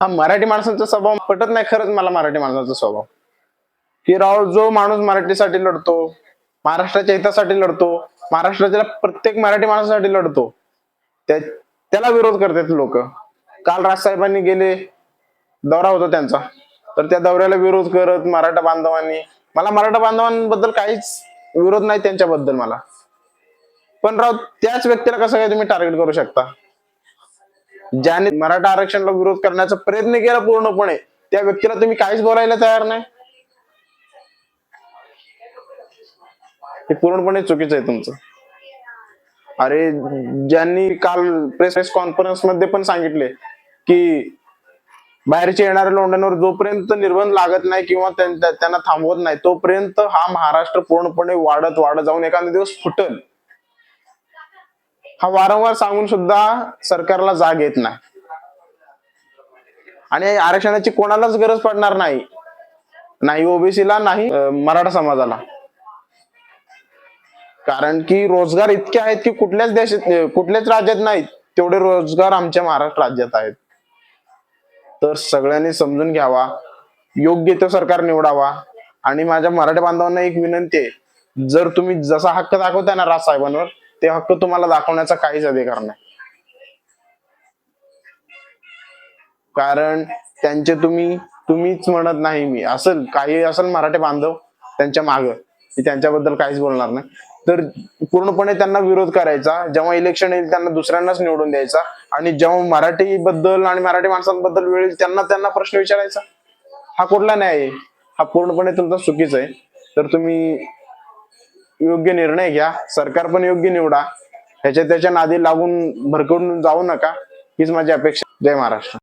हा मराठी माणसांचा स्वभाव पटत नाही खरंच मला मराठी माणसाचा स्वभाव. की राव जो माणूस मराठीसाठी लढतो महाराष्ट्राच्या हितासाठी लढतो महाराष्ट्राच्या प्रत्येक मराठी माणसासाठी लढतो त्याला विरोध करतात लोक. काल राजसाहेबांनी गेले दौरा होता त्यांचा. तर त्या दौऱ्याला विरोध करत मराठा बांधवांनी मला मराठा बांधवांबद्दल काहीच विरोध नाही त्यांच्याबद्दल मला. पण राव त्याच व्यक्तीला कसं काय तुम्ही टार्गेट करू शकता? ज्याने मराठा आरक्षणाला विरोध करण्याचा प्रयत्न केला पूर्णपणे त्या व्यक्तीला तुम्ही काहीच बोलायला तयार नाही? हे पूर्णपणे चुकीचं आहे तुमचं. अरे ज्यांनी काल प्रेस प्रेस कॉन्फरन्समध्ये पण सांगितले की बाहेरचे येणाऱ्या लोंढ्यांवर जोपर्यंत निर्बंध लागत नाही किंवा त्यांना थांबवत नाही तोपर्यंत हा महाराष्ट्र पूर्णपणे वाढत वाढत जाऊन एखादा दिवस फुटल. हा वारंवार सांगून सुद्धा सरकारला जाग येत नाही. आणि आरक्षणाची कोणालाच गरज पडणार नाही. नाही ओबीसीला नाही मराठा समाजाला. कारण की रोजगार इतके आहेत की कुठल्याच देशात कुठल्याच राज्यात नाहीत तेवढे रोजगार आमच्या महाराष्ट्र राज्यात आहेत. तर सगळ्यांनी समजून घ्यावा योग्य तो सरकार निवडावा. आणि माझ्या मराठी बांधवांना एक विनंती आहे जर तुम्ही जसा हक्क दाखवताय ना राज साहेबांवर ते हक्क तुम्हाला दाखवण्याचा काहीच अधिकार नाही. कारण त्यांचे तुम्ही तुम्हीच म्हणत नाही मी. असेल काही असेल मराठी बांधव त्यांच्या माग त्यांच्याबद्दल काहीच बोलणार नाही. तर पूर्णपणे त्यांना विरोध करायचा. जेव्हा इलेक्शन येईल त्यांना दुसऱ्यांनाच निवडून द्यायचा. आणि जेव्हा मराठी बद्दल आणि मराठी माणसांबद्दल वेळ येईल त्यांना त्यांना प्रश्न विचारायचा. हा कुठला न्याय आहे? हा पूर्णपणे तुमचा चुकीचा आहे. तर तुम्ही योग्य निर्णय घ्या. सरकार पण योग्य निवडा. ह्याच्या त्याच्या नादी लागून भरकडून जाऊ नका. हीच माझी अपेक्षा. जय महाराष्ट्र.